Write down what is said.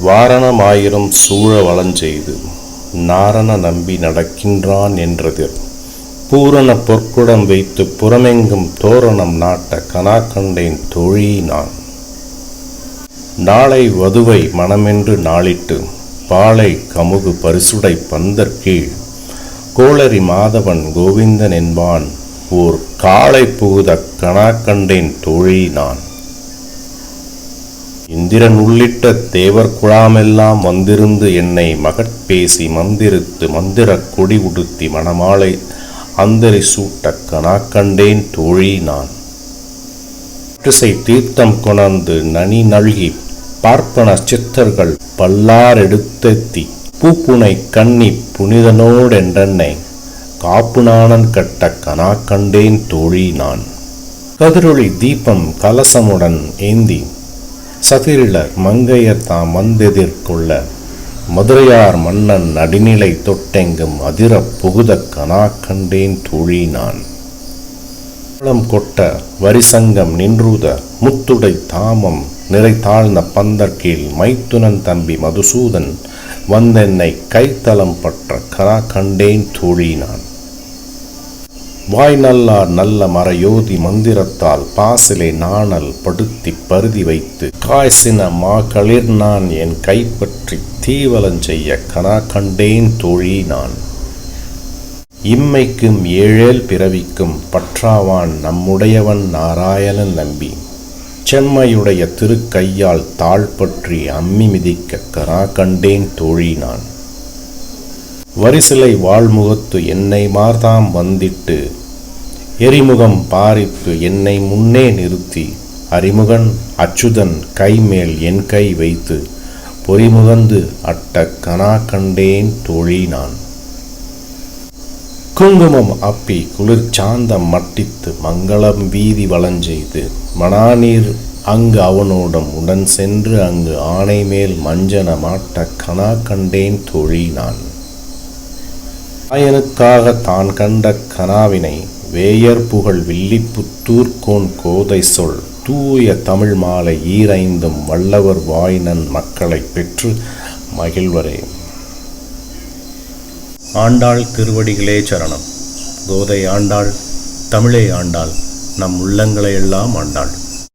வாரணமாயிரம் சூழ வளஞ்செய்து நாரண நம்பி நடக்கின்றான் என்றதிர். பூரண பொற்குடம் வைத்து புறமெங்கும் தோரணம் நாட்ட கனாக்கண்டேன் கண்டேன் நான் நாளை வதுவை மனமென்று நாளிட்டு பாலை கமுகு பரிசுடை பந்தர் கீழ் கோளரி மாதவன் கோவிந்தன் என்பான் ஓர் காளை புகுத கனா கண்டேன் நான் இந்திரன் உள்ளிட்ட தேவர் குழாமெல்லாம் வந்திருந்து என்னை மகட்பேசி மந்திரித்து மந்திரக் கொடி உடுத்தி மணமாலை அந்தரி சூட்ட கனாக்கண்டேன் தோழி நான். திசை தீர்த்தம் கொணர்ந்து நனி நல்கி பார்ப்பன சித்தர்கள் பல்லாரெடுத்தெத்தி பூப்புனை கண்ணி புனிதனோடென்றென்னை காப்பு நாணன் கட்ட கனா கண்டேன் தோழி நான். கதிரொளி தீபம் கலசமுடன் ஏந்தி சதிரிலர் மங்கையர் தாம் வந்தெதிர்கொள்ள மதுரையார் மன்னன் நடிநிலை தொட்டெங்கும் அதிரப் புகுத கனா கண்டேன் தோழி நான் குளம் கொட்ட வரிசங்கம் நின்றுத முத்துடை தாமம் நிறை தாழ்ந்த பந்தர்கீழ் மைத்துனன் தம்பி மதுசூதன் வந்தென்னை கைத்தலம் பற்ற கனா கண்டேன் தோழி நான் வாய் நல்லார் நல்ல மறையோதி மந்திரத்தால் பாசிலை நாணல் படுத்தி பருதி வைத்து காய்சின மா களிர் நான் என் கைப்பற்றி தீவலஞ் செய்ய கனா கண்டேன் தோழி நான். இம்மைக்கும் ஏழேல் பிறவிக்கும் பற்றாவான் நம்முடையவன் நாராயணன் நம்பி செம்மையுடைய திருக்கையால் தாழ்பற்றி அம்மி மிதிக்க கரா கண்டேன் தோழி நான். வரிசிலை வாழ்முகத்து என்னை மார்தாம் வந்திட்டு எரிமுகம் பாரித்து என்னை முன்னே நிறுத்தி அறிமுகன் அச்சுதன் கைமேல் என் கை வைத்து பொறிமுகந்து அட்ட கனா கண்டேன் தோழி நான். குங்குமம் அப்பி குளிர் சாந்தம் மட்டித்து மங்களம் வீதி வளஞ்செய்து மணாநீர் அங்கு அவனோடும் உடன் சென்று அங்கு ஆணை மேல் மஞ்சன மாட்ட கனா கண்டேன் தோழி நான். ஆயனுக்காக தான் கண்ட கனாவினை வேயர் புகழ் வில்லிபுத்தூர்கோன் கோதை சொல். தூய தமிழ் மாலை ஈரைந்தும் வல்லவர் வாய்னன் மக்களைப் பெற்று மகிழ்வரே. ஆண்டாள் திருவடிகளே சரணம். கோதை ஆண்டாள் தமிழே ஆண்டாள் நம் உள்ளங்களை எல்லாம் ஆண்டாள்.